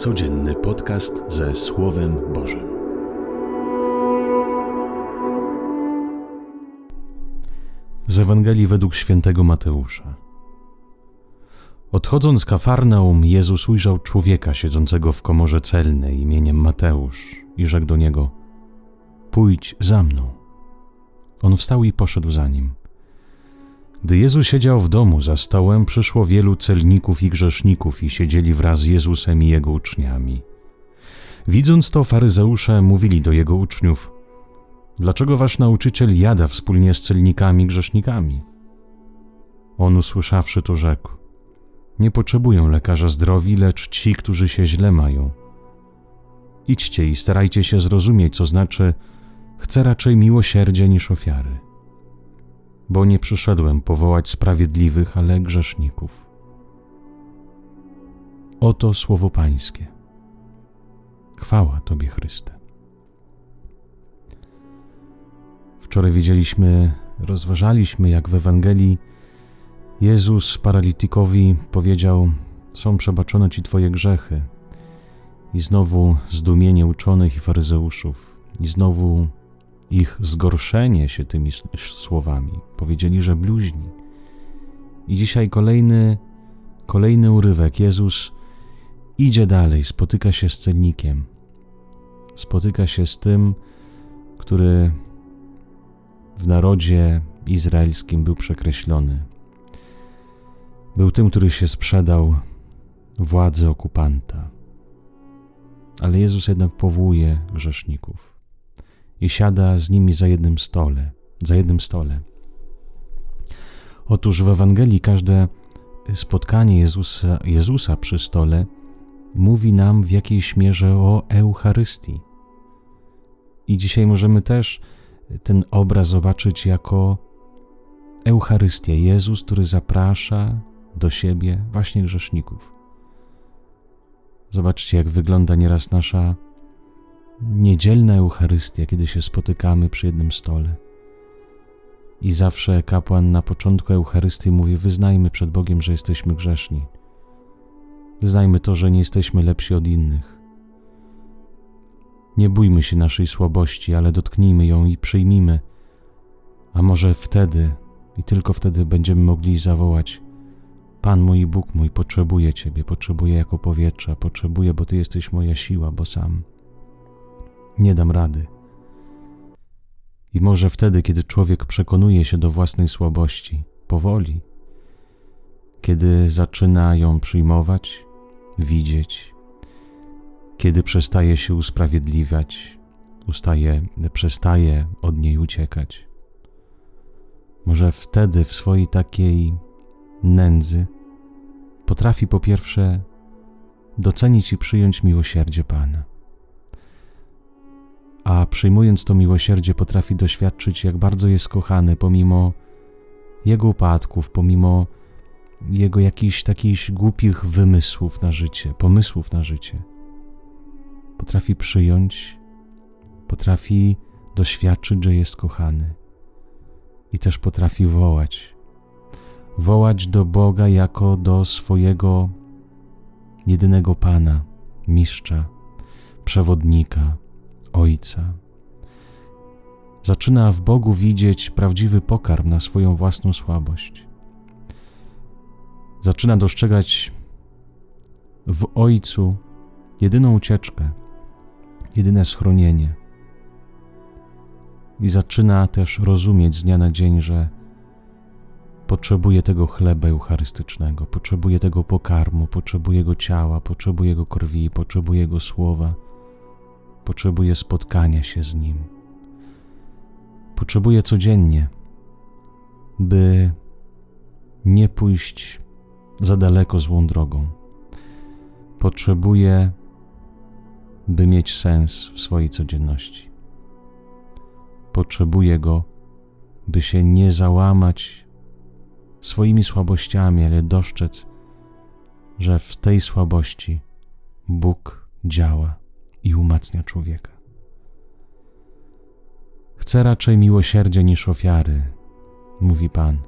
Codzienny podcast ze Słowem Bożym. Z Ewangelii według świętego Mateusza. Odchodząc z Kafarnaum, Jezus ujrzał człowieka siedzącego w komorze celnej imieniem Mateusz i rzekł do niego: Pójdź za mną. On wstał i poszedł za nim. Gdy Jezus siedział w domu za stołem, przyszło wielu celników i grzeszników i siedzieli wraz z Jezusem i jego uczniami. Widząc to, faryzeusze mówili do jego uczniów: Dlaczego wasz nauczyciel jada wspólnie z celnikami i grzesznikami? On usłyszawszy to rzekł: Nie potrzebują lekarza zdrowi, lecz ci, którzy się źle mają. Idźcie i starajcie się zrozumieć, co znaczy: chcę raczej miłosierdzie niż ofiary bo nie przyszedłem powołać sprawiedliwych, ale grzeszników. Oto słowo Pańskie. Chwała Tobie, Chryste. Wczoraj widzieliśmy, rozważaliśmy, jak w Ewangelii Jezus paralitykowi powiedział: Są przebaczone Ci Twoje grzechy. I znowu zdumienie uczonych i faryzeuszów, i znowu ich zgorszenie się tymi słowami. Powiedzieli, że bluźni. I dzisiaj kolejny, kolejny urywek. Jezus idzie dalej, spotyka się z celnikiem. Spotyka się z tym, który w narodzie izraelskim był przekreślony. Był tym, który się sprzedał władzy okupanta. Ale Jezus jednak powołuje grzeszników i siada z nimi za jednym stole, za jednym stole. Otóż w Ewangelii każde spotkanie Jezusa, Jezusa przy stole mówi nam w jakiejś mierze o Eucharystii. I dzisiaj możemy też ten obraz zobaczyć jako Eucharystię. Jezus, który zaprasza do siebie właśnie grzeszników. Zobaczcie, jak wygląda nieraz nasza niedzielna Eucharystia, kiedy się spotykamy przy jednym stole. I zawsze kapłan na początku Eucharystii mówi: Wyznajmy przed Bogiem, że jesteśmy grzeszni. Wyznajmy to, że nie jesteśmy lepsi od innych. Nie bójmy się naszej słabości, ale dotknijmy ją i przyjmijmy, a może wtedy i tylko wtedy będziemy mogli zawołać: Pan mój Bóg mój, potrzebuję Ciebie, potrzebuję jako powietrza, potrzebuję, bo Ty jesteś moja siła, bo sam nie dam rady. I może wtedy, kiedy człowiek przekonuje się do własnej słabości, powoli, kiedy zaczyna ją przyjmować, widzieć, kiedy przestaje się usprawiedliwiać, ustaje, przestaje od niej uciekać. Może wtedy w swojej takiej nędzy potrafi po pierwsze docenić i przyjąć miłosierdzie Pana a przyjmując to miłosierdzie potrafi doświadczyć, jak bardzo jest kochany pomimo jego upadków, pomimo jego jakichś takich głupich wymysłów na życie, pomysłów na życie. Potrafi przyjąć, potrafi doświadczyć, że jest kochany i też potrafi wołać. Wołać do Boga jako do swojego jedynego Pana, mistrza, przewodnika Ojca. Zaczyna w Bogu widzieć prawdziwy pokarm na swoją własną słabość. Zaczyna dostrzegać w Ojcu jedyną ucieczkę, jedyne schronienie. I zaczyna też rozumieć z dnia na dzień, że potrzebuje tego chleba eucharystycznego, potrzebuje tego pokarmu, potrzebuje jego ciała, potrzebuje jego krwi, potrzebuje jego słowa potrzebuje spotkania się z Nim. Potrzebuje codziennie, by nie pójść za daleko złą drogą. Potrzebuje, by mieć sens w swojej codzienności. Potrzebuje go, by się nie załamać swoimi słabościami, ale dostrzec, że w tej słabości Bóg działa i umacnia człowieka. Chcę raczej miłosierdzia niż ofiary, mówi Pan.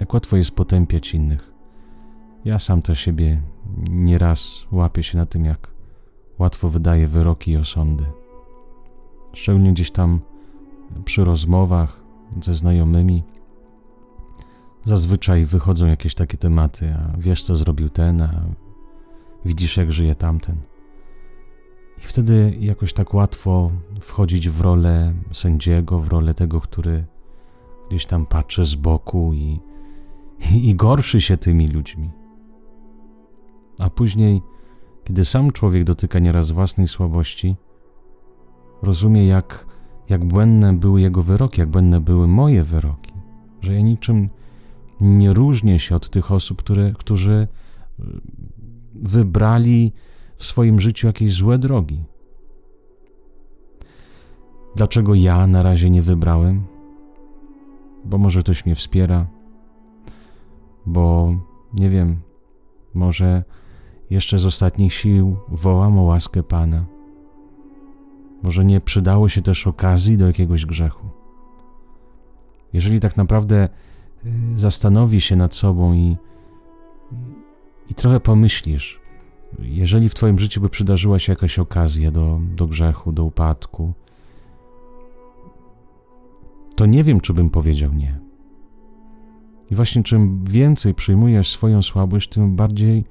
Jak łatwo jest potępiać innych. Ja sam też siebie nieraz łapię się na tym, jak łatwo wydaje wyroki i osądy. Szczególnie gdzieś tam przy rozmowach ze znajomymi. Zazwyczaj wychodzą jakieś takie tematy, a wiesz co zrobił ten, a widzisz jak żyje tamten. I wtedy jakoś tak łatwo wchodzić w rolę sędziego, w rolę tego, który gdzieś tam patrzy z boku i, i, i gorszy się tymi ludźmi. A później, kiedy sam człowiek dotyka nieraz własnej słabości, rozumie, jak, jak błędne były jego wyroki, jak błędne były moje wyroki, że ja niczym nie różnię się od tych osób, które, którzy wybrali w swoim życiu jakieś złe drogi. Dlaczego ja na razie nie wybrałem? Bo może ktoś mnie wspiera, bo nie wiem, może jeszcze z ostatnich sił wołam o łaskę Pana. Może nie przydało się też okazji do jakiegoś grzechu. Jeżeli tak naprawdę y, zastanowi się nad sobą i, i trochę pomyślisz, jeżeli w Twoim życiu by przydarzyła się jakaś okazja do, do grzechu, do upadku, to nie wiem, czy bym powiedział nie. I właśnie czym więcej przyjmujesz swoją słabość, tym bardziej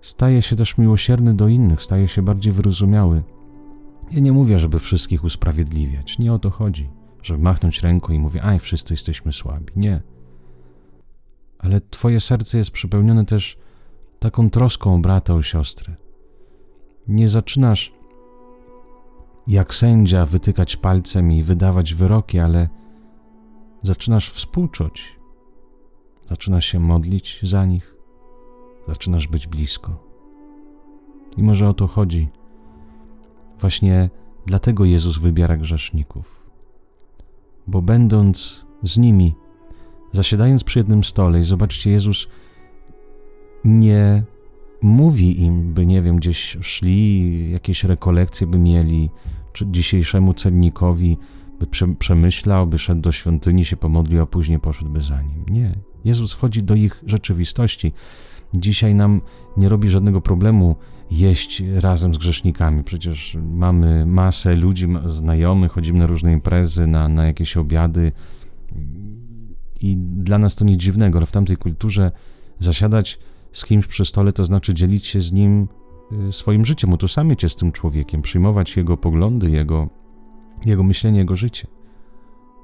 staje się też miłosierny do innych, staje się bardziej wyrozumiały. Ja nie mówię, żeby wszystkich usprawiedliwiać, nie o to chodzi, żeby machnąć ręką i mówię, aj, wszyscy jesteśmy słabi. Nie. Ale Twoje serce jest przepełnione też taką troską o brata, o siostrę. Nie zaczynasz jak sędzia wytykać palcem i wydawać wyroki, ale zaczynasz współczuć. Zaczynasz się modlić za nich, zaczynasz być blisko. I może o to chodzi. Właśnie dlatego Jezus wybiera grzeszników. Bo będąc z nimi, zasiadając przy jednym stole, i zobaczcie, Jezus nie mówi im, by nie wiem, gdzieś szli, jakieś rekolekcje by mieli, czy dzisiejszemu cennikowi by przemyślał, by szedł do świątyni, się pomodlił, a później poszedłby za nim. Nie. Jezus wchodzi do ich rzeczywistości. Dzisiaj nam nie robi żadnego problemu jeść razem z grzesznikami. Przecież mamy masę ludzi, znajomych, chodzimy na różne imprezy, na, na jakieś obiady i dla nas to nic dziwnego, ale w tamtej kulturze zasiadać z kimś przy stole, to znaczy dzielić się z nim y, swoim życiem, utożsamiać się z tym człowiekiem, przyjmować jego poglądy, jego, jego myślenie, jego życie.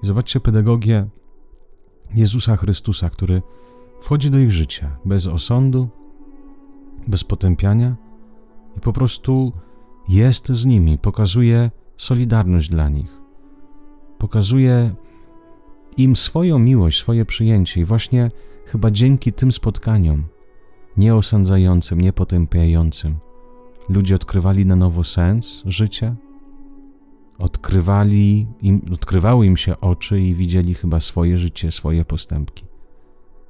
I zobaczcie pedagogię Jezusa Chrystusa, który wchodzi do ich życia bez osądu, bez potępiania i po prostu jest z nimi, pokazuje solidarność dla nich, pokazuje im swoją miłość, swoje przyjęcie i właśnie chyba dzięki tym spotkaniom nieosądzającym, niepotępiającym. Ludzie odkrywali na nowo sens życia, odkrywali im, odkrywały im się oczy i widzieli chyba swoje życie, swoje postępki.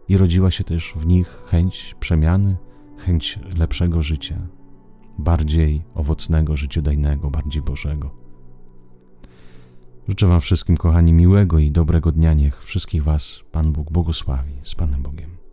I rodziła się też w nich chęć przemiany, chęć lepszego życia, bardziej owocnego, życiodajnego, bardziej Bożego. Życzę Wam wszystkim, kochani, miłego i dobrego dnia. Niech wszystkich Was Pan Bóg błogosławi z Panem Bogiem.